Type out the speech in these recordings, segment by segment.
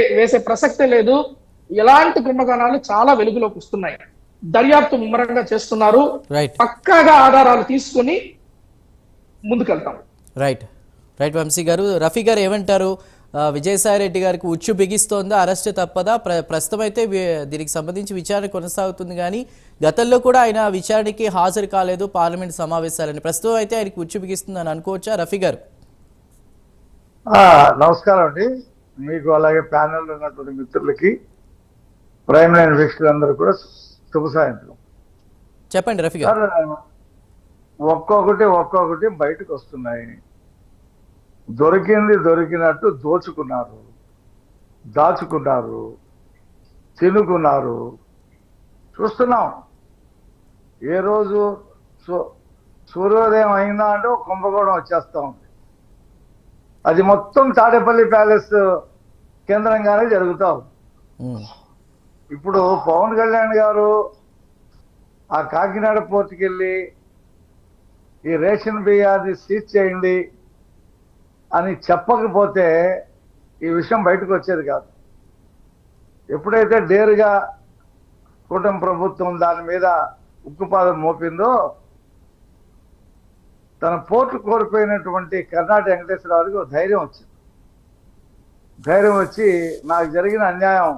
వేసే ప్రసక్తే లేదు. ఎలాంటి కుంభకోణాలు చాలా వెలుగులోకి వస్తున్నాయి. దర్యాప్తు ముమ్మరంగా చేస్తున్నారు. రైట్ పక్కాగా ఆధారాలు తీసుకుని ముందుకెళ్తాం. రైట్ రైట్ వంశీ గారు. రఫీ గారు ఏమంటారు? విజయసాయి రెడ్డి గారికి ఉచ్చు బిగిస్తోందా అరెస్ట్ తప్పదా? ప్ర ప్రస్తుతం అయితే వి- దీనికి సంబంధించి విచారణ కొనసాగుతుంది కానీ గతంలో కూడా ఆయన విచారణకి హాజరు కాలేదు పార్లమెంట్ సమావేశాలని. ప్రస్తుతం అయితే ఆయనకి ఉచ్చు బిగిస్తుందని అనుకోవచ్చా రఫీ గారు? ఆ, నమస్కారం అండి. మీకు అలాగే ప్యానెల్ ఉన్నటువంటి మిత్రులకి ప్రైమ్ లైన్ వీక్షకులందరూ కూడా శుభ సాయంత్రం. చెప్పండి రఫీ గారు. ఒక్కొక్కటి ఒక్కొక్కటి బయటకు వస్తున్నాయి. దొరికింది దొరికినట్టు దోచుకున్నారు దాచుకున్నారు తినుకున్నారు. చూస్తున్నాం. ఏ రోజు సూ- సూర్యోదయం అయిందా అంటే కుంభకోణం వచ్చేస్తా ఉంది. అది మొత్తం తాడేపల్లి ప్యాలెస్ కేంద్రంగానే జరుగుతా ఇప్పుడు పవన్ కళ్యాణ్ గారు ఆ కాకినాడ పోర్టుకి వెళ్ళి ఈ రేషన్ బియ్యాన్ని సీజ్ చేయండి అని చెప్పకపోతే ఈ విషయం బయటకు వచ్చేది కాదు. ఎప్పుడైతే డేరుగా కూటమి ప్రభుత్వం దాని మీద ఉక్కుపాదం మోపిందో తన పోర్టు కోల్పోయినటువంటి కర్ణాటక వెంకటేశ్వరరావుకి ఒక ధైర్యం వచ్చింది. ధైర్యం వచ్చి నాకు జరిగిన అన్యాయం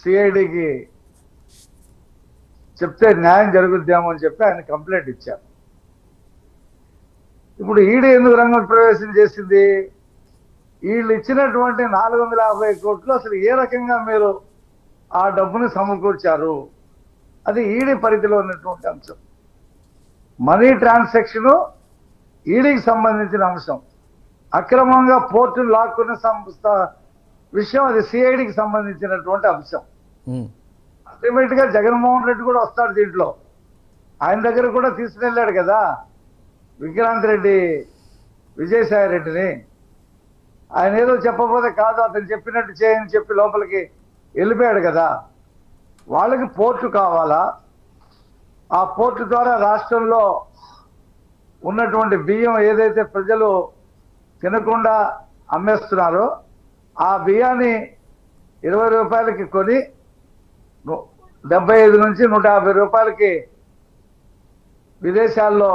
సిఐడికి చెప్తే న్యాయం జరుగుద్దేమో అని చెప్పి ఆయన కంప్లైంట్ ఇచ్చారు. ఇప్పుడు ఈడీ ఎందుకు రంగం ప్రవేశం చేసింది? వీళ్ళు ఇచ్చినటువంటి నాలుగు వందల యాభై కోట్లు అసలు ఏ రకంగా మీరు ఆ డబ్బుని సమకూర్చారు? అది ఈడీ పరిధిలో ఉన్నటువంటి అంశం. మనీ ట్రాన్సాక్షన్ ఈడీకి సంబంధించిన అంశం. అక్రమంగా పోర్టును లాక్కున్న సంస్థ విషయం అది సిఐడికి సంబంధించినటువంటి అంశం. అల్టిమేట్గా జగన్మోహన్ రెడ్డి కూడా వస్తాడు దీంట్లో. ఆయన దగ్గర కూడా తీసుకెళ్ళాడు కదా విక్రాంత్ రెడ్డి విజయసాయి రెడ్డిని. ఆయన ఏదో చెప్పబోతే కాదు అతను చెప్పినట్టు చేయని చెప్పి లోపలికి వెళ్ళిపోయాడు కదా. వాళ్ళకి పోర్టు కావాలా? ఆ పోర్టు ద్వారా రాష్ట్రంలో ఉన్నటువంటి బియ్యం ఏదైతే ప్రజలు తినకుండా అమ్మేస్తున్నారో ఆ బియ్యాన్ని ఇరవై రూపాయలకి కొని డెబ్బై ఐదు నుంచి నూట యాభై రూపాయలకి విదేశాల్లో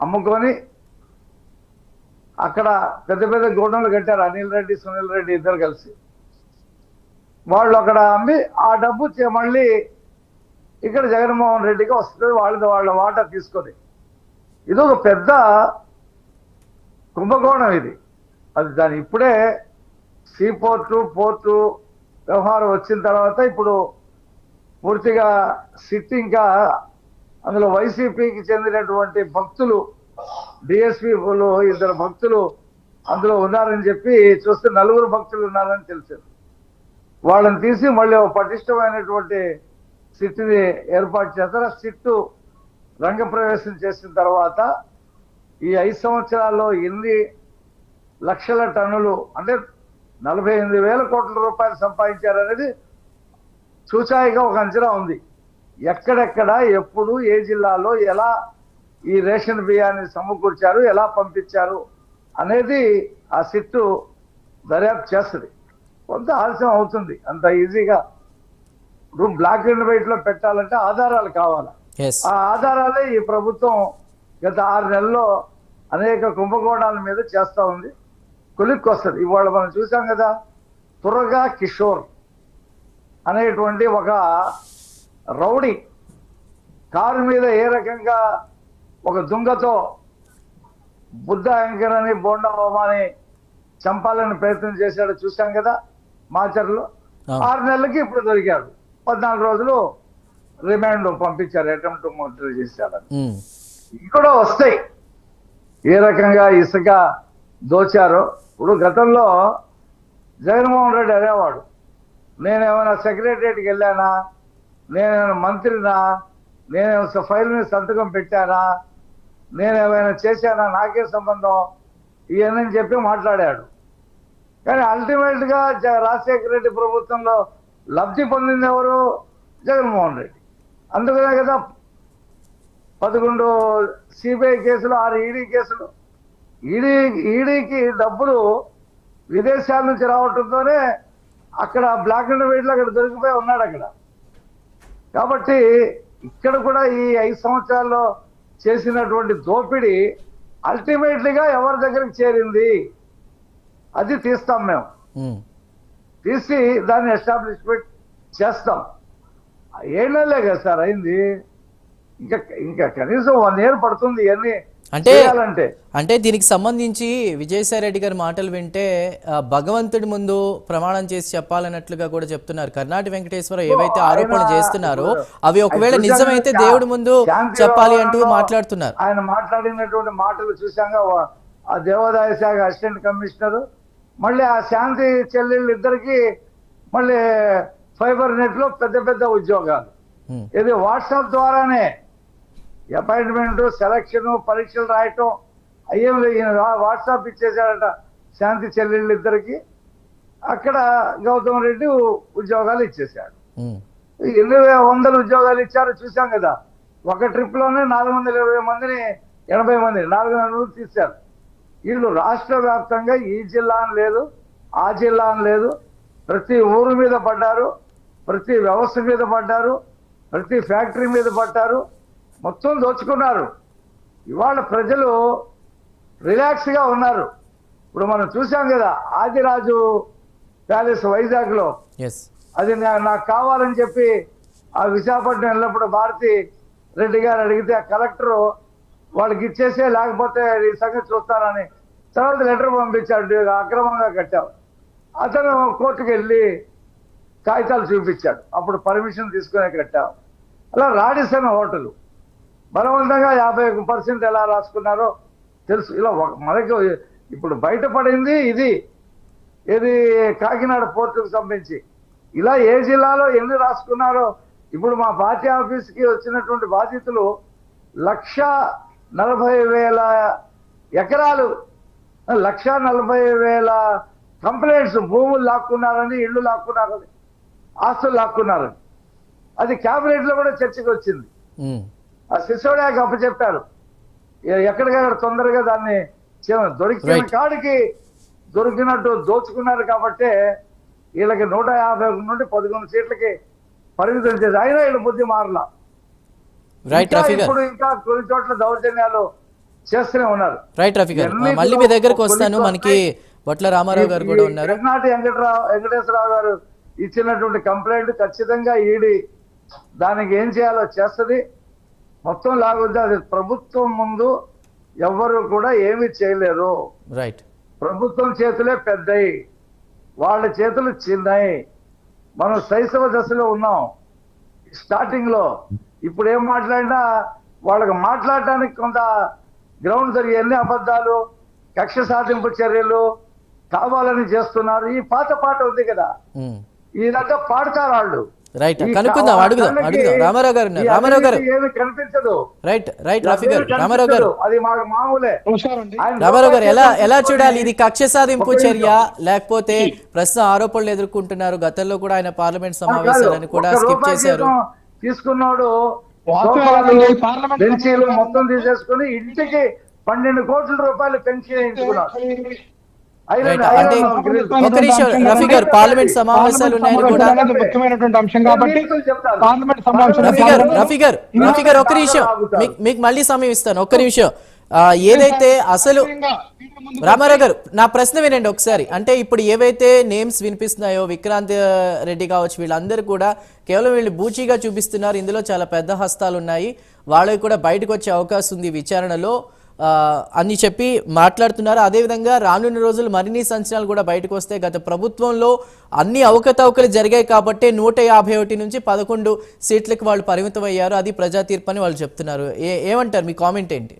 అమ్ముకొని అక్కడ పెద్ద పెద్ద గోడౌన్లు కట్టారు. అనిల్ రెడ్డి సునీల్ రెడ్డి ఇద్దరు కలిసి. వాళ్ళు అక్కడ అమ్మి ఆ డబ్బు చే- మళ్ళీ ఇక్కడ జగన్మోహన్ రెడ్డికి వస్తుంది వాళ్ళది వాళ్ళ వాటా తీసుకొని. ఇది ఒక పెద్ద కుంభకోణం ఇది. అది దాని ఇప్పుడే సీ పోర్టు పోర్టు వ్యవహారం వచ్చిన తర్వాత ఇప్పుడు పూర్తిగా సిట్ ఇంకా అందులో వైసీపీకి చెందినటువంటి భక్తులు డిఎస్పీలు ఇద్దరు భక్తులు అందులో ఉన్నారని చెప్పి చూస్తే నలుగురు భక్తులు ఉన్నారని తెలిసింది. వాళ్ళని తీసి మళ్ళీ ఒక పటిష్టమైనటువంటి సిట్ని ఏర్పాటు చేస్తారు. ఆ సిట్టు రంగప్రవేశం చేసిన తర్వాత ఈ ఐదు సంవత్సరాల్లో ఎన్ని లక్షల టన్నులు అంటే నలభై ఎనిమిది వేల కోట్ల రూపాయలు సంపాదించారనేది సూచాయిగా ఒక అంచనా ఉంది. ఎక్కడెక్కడ ఎప్పుడు ఏ జిల్లాలో ఎలా ఈ రేషన్ బియ్యాన్ని సమకూర్చారు ఎలా పంపించారు అనేది ఆ సిట్టు దర్యాప్తు చేస్తుంది. కొంత ఆలస్యం అవుతుంది. అంత ఈజీగా బ్లాక్ అండ్ వైట్లో పెట్టాలంటే ఆధారాలు కావాలి. ఆ ఆధారాలే ఈ ప్రభుత్వం గత ఆరు నెలల్లో అనేక కుంభకోణాల మీద చేస్తా ఉంది. కొలిక్కి వస్తుంది. ఇవాళ మనం చూసాం కదా తురగా కిషోర్ అనేటువంటి ఒక రౌడీ కారు మీద ఏ రకంగా ఒక దుంగతో బుద్ధ వెంకరని బోండా హోమాని చంపాలని ప్రయత్నం చేశాడో చూసాం కదా మాచర్లో. ఆరు నెలలకి ఇప్పుడు దొరికాడు. పద్నాలుగు రోజులు రిమాండ్ పంపించారు అటెంప్ట్ మర్డర్ చేశాడని ఉమ్, ఇవి కూడా వస్తాయి. ఏ రకంగా ఇసుక దోచారో. ఇప్పుడు గతంలో జగన్మోహన్ రెడ్డి అనేవాడు నేనేమైనా సెక్రటరియట్కి వెళ్ళానా? నేనేమైనా మంత్రినా? నేనేమైనా ఫైల్ మీద సంతకం పెట్టానా? నేనేమైనా చేశానా? నాకే సంబంధం? ఇవన్నీ చెప్పి మాట్లాడాడు. కానీ అల్టిమేట్గా జ- రాజశేఖర రెడ్డి ప్రభుత్వంలో లబ్ధి పొందింది ఎవరు? జగన్మోహన్ రెడ్డి. అందుకనే కదా పదకొండు సిబిఐ కేసులు ఆరు ఈడీ కేసులు. ఈడీ ఈడీకి డబ్బులు విదేశాల నుంచి రావటంతోనే అక్కడ బ్లాక్ అండ్ వైట్లో అక్కడ దొరికిపోయి ఉన్నాడు అక్కడ. కాబట్టి ఇక్కడ కూడా ఈ ఐదు సంవత్సరాల్లో చేసినటువంటి దోపిడీ అల్టిమేట్లీగా ఎవరి దగ్గరికి చేరింది? అది తీస్తాం మేము. తీసి దాన్ని ఎస్టాబ్లిష్మెంట్ చేస్తాం. ఏం నెలలే కదా సార్ అయింది. ఇంకా ఇంకా కనీసం వన్ ఇయర్ పడుతుంది ఇవన్నీ అంటే అంటే దీనికి సంబంధించి విజయసాయి రెడ్డి గారి మాటలు వింటే భగవంతుడి ముందు ప్రమాణం చేసి చెప్పాలన్నట్లుగా కూడా చెప్తున్నారు. కర్ణాటి వెంకటేశ్వర ఏవైతే ఆరోపణలు చేస్తున్నారో అవి ఒకవేళ నిజమైతే దేవుడి ముందు చెప్పాలి అంటూ మాట్లాడుతున్నారు. ఆయన మాట్లాడినటువంటి మాటలు ఆ దేవాదాయ శాఖ అసిస్టెంట్ కమిషనర్ మళ్ళీ ఆ శాంతి చెల్లెళ్ళు ఇద్దరికి మళ్ళీ ఫైబర్ నెట్లో పెద్ద పెద్ద ఉద్యోగాలు. ఇది వాట్సాప్ ద్వారానే అపాయింట్మెంట్ సెలక్షన్ పరీక్షలు రాయటం అయ్యేం లేదు. వాట్సాప్ ఇచ్చేసాడట శాంతి చెల్లెళ్ళు ఇద్దరికి. అక్కడ గౌతమ్ రెడ్డి ఉద్యోగాలు ఇచ్చేశాడు. ఎన్ని వందల ఉద్యోగాలు ఇచ్చారో చూసాం కదా. ఒక ట్రిప్లోనే నాలుగు వందల ఇరవై మందిని ఎనభై మంది నాలుగు వందల తీశారు. వీళ్ళు రాష్ట్ర వ్యాప్తంగా ఈ జిల్లా అని లేదు ఆ జిల్లా అని లేదు. ప్రతి ఊరు మీద పడ్డారు ప్రతి వ్యవస్థ మీద పడ్డారు ప్రతి ఫ్యాక్టరీ మీద పడ్డారు మొత్తం దోచుకున్నారు. ఇవాళ ప్రజలు రిలాక్స్గా ఉన్నారు. ఇప్పుడు మనం చూసాం కదా ఆదిరాజు ప్యాలెస్ వైజాగ్లో ఎస్ అది నా- నాకు కావాలని చెప్పి ఆ విశాఖపట్నం వెళ్ళినప్పుడు భారతి రెడ్డి గారు అడిగితే ఆ కలెక్టర్ వాళ్ళకి ఇచ్చేసే లేకపోతే ఈ సంగతి చూస్తానని తర్వాత లెటర్ పంపించాడు అక్రమంగా కట్టావు అతను కోర్టుకు వెళ్ళి కాగితాలు చూపించాడు. అప్పుడు పర్మిషన్ తీసుకునే కట్టావు అలా రాడిసన్ హోటల్. బలవంతంగా యాభై పర్సెంట్ ఎలా రాసుకున్నారో తెలుసు. ఇలా మనకి ఇప్పుడు బయటపడింది ఇది. ఇది కాకినాడ పోర్టుకు సంబంధించి. ఇలా ఏ జిల్లాలో ఎన్ని రాసుకున్నారో ఇప్పుడు మా పార్టీ ఆఫీస్కి వచ్చినటువంటి బాధితులు లక్ష నలభై వేల ఎకరాలు లక్ష నలభై వేల కంప్లైంట్స్ భూములు లాక్కున్నారని ఇళ్ళు లాక్కున్నారని ఆస్తులు లాక్కున్నారని. అది క్యాబినెట్లో కూడా చర్చకు వచ్చింది. ఆ సిసోడియాకి అప్పచెప్పారు. ఎక్కడికక్కడ తొందరగా దాన్ని దొరికిన. కాడికి దొరికినట్టు దోచుకున్నారు కాబట్టే వీళ్ళకి నూట యాభై నుండి పదకొండు సీట్లకి పరిమితం చేసి అయినా వీళ్ళు బుద్ధి మారలా. ఇప్పుడు ఇంకా కొన్ని చోట్ల దౌర్జన్యాలు చేస్తూనే ఉన్నారు. రైట్ రఫీ గారు. మళ్ళీ మీ దగ్గరకు వస్తాను. మనకి బొట్ల రామారావు గారు కూడా ఉన్నారు. కర్ణాటి వెంకటరావు వెంకటేశ్వరరావు గారు ఇచ్చినటువంటి కంప్లైంట్ ఖచ్చితంగా ఈడి దానికి ఏం చేయాలో చేస్తది. మొత్తం లాగొద్దు. అది ప్రభుత్వం ముందు ఎవ్వరు కూడా ఏమీ చేయలేరు రైట్ ప్రభుత్వం చేతులే పెద్దయి. వాళ్ళ చేతులు చిన్నయి. మనం శైశవ దశలో ఉన్నాం. స్టార్టింగ్లో ఇప్పుడు ఏం మాట్లాడినా వాళ్ళకి మాట్లాడటానికి కొంత గ్రౌండ్ జరిగే ఎన్ని అబద్ధాలు కక్ష సాధింపు చర్యలు కావాలని చేస్తున్నారు. ఈ పాత పాట ఉంది కదా. ఇదంతా పాడతారు వాళ్ళు. రైట్ కనుక్కుందాం అడుగుదాం అడుగుదాం. రామారావు గారు రామారావు గారు. ఏమీ కనిపించదు. రైట్ రైట్ రఫీ గారు. రామారావు గారు. అది మాకు మామూలే. నమస్కారం అండి. ఆయన రామారావు గారు ఎలా ఎలా చూడాలి? ఇది కక్ష సాధింపు చర్య. లేకపోతే ప్రస్తుతం ఆరోపణలు ఎదుర్కొంటున్నారు. గతంలో కూడా ఆయన పార్లమెంట్ సమావేశాలను కూడా స్కిప్ చేశారు. తీసుకున్నాడు సమావేశాలు మొత్తం తీసేసుకుని ఇంటికి పన్నెండు కోట్ల రూపాయలు పెన్షన్ నిమిషం రఫీ గారు పార్లమెంట్ సమావేశాలు ఉన్నాయని కూడా పార్లమెంట్ సమావేశాలు ముఖ్యమైనటువంటి అంశం కాబట్టి నేను చెప్తాను. పార్లమెంట్ సమావేశాలు రఫీ గారు గారు నిమిషం. మీకు- మళ్ళీ సమయం ఇస్తాను ఒక్క నిమిషం. ఏదైతే అసలు రామారావు గారు నా ప్రశ్న వినండి ఒకసారి. అంటే ఇప్పుడు ఏవైతే నేమ్స్ వినిపిస్తున్నాయో విక్రాంత్ రెడ్డి కావచ్చు వీళ్ళందరూ కూడా కేవలం వీళ్ళు బూచీగా చూపిస్తున్నారు. ఇందులో చాలా పెద్ద హస్తాలు ఉన్నాయి. వాళ్ళకి కూడా బయటకు వచ్చే అవకాశం ఉంది విచారణలో. అని చెప్పి మాట్లాడుతున్నారు. అదేవిధంగా రానున్న రోజులు మరిన్ని సంచలనాలు కూడా బయటకు వస్తే గత ప్రభుత్వంలో అన్ని అవకతవకలు జరిగాయి కాబట్టి నూట యాభై ఒకటి నుంచి పదకొండు సీట్లకు వాళ్ళు పరిమితం అయ్యారు అది ప్రజా తీర్పు అని వాళ్ళు చెప్తున్నారు. ఏ ఏమంటారు? మీ కామెంట్ ఏంటి?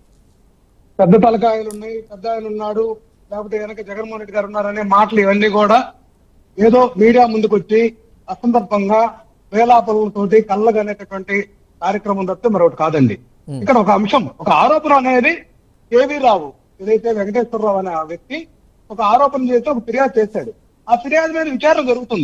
పెద్ద తలకాయలు ఉన్నాయి పెద్ద ఆయన ఉన్నాడు లేకపోతే వెనక జగన్మోహన్ రెడ్డి గారు ఉన్నారనే మాటలు ఇవన్నీ కూడా ఏదో మీడియా ముందుకు వచ్చి అసందర్భంగా వేలాపలతోటి కళ్ళగనేటటువంటి కార్యక్రమం తప్పితే మరొకటి కాదండి. ఇక్కడ ఒక అంశం ఒక ఆరోపణ అనేది కేవీ రావు ఏదైతే వెంకటేశ్వరరావు అనే ఆ వ్యక్తి ఒక ఆరోపణ చేసి ఒక ఫిర్యాదు చేశాడు. ఆ ఫిర్యాదు మీద విచారణ జరుగుతుంది.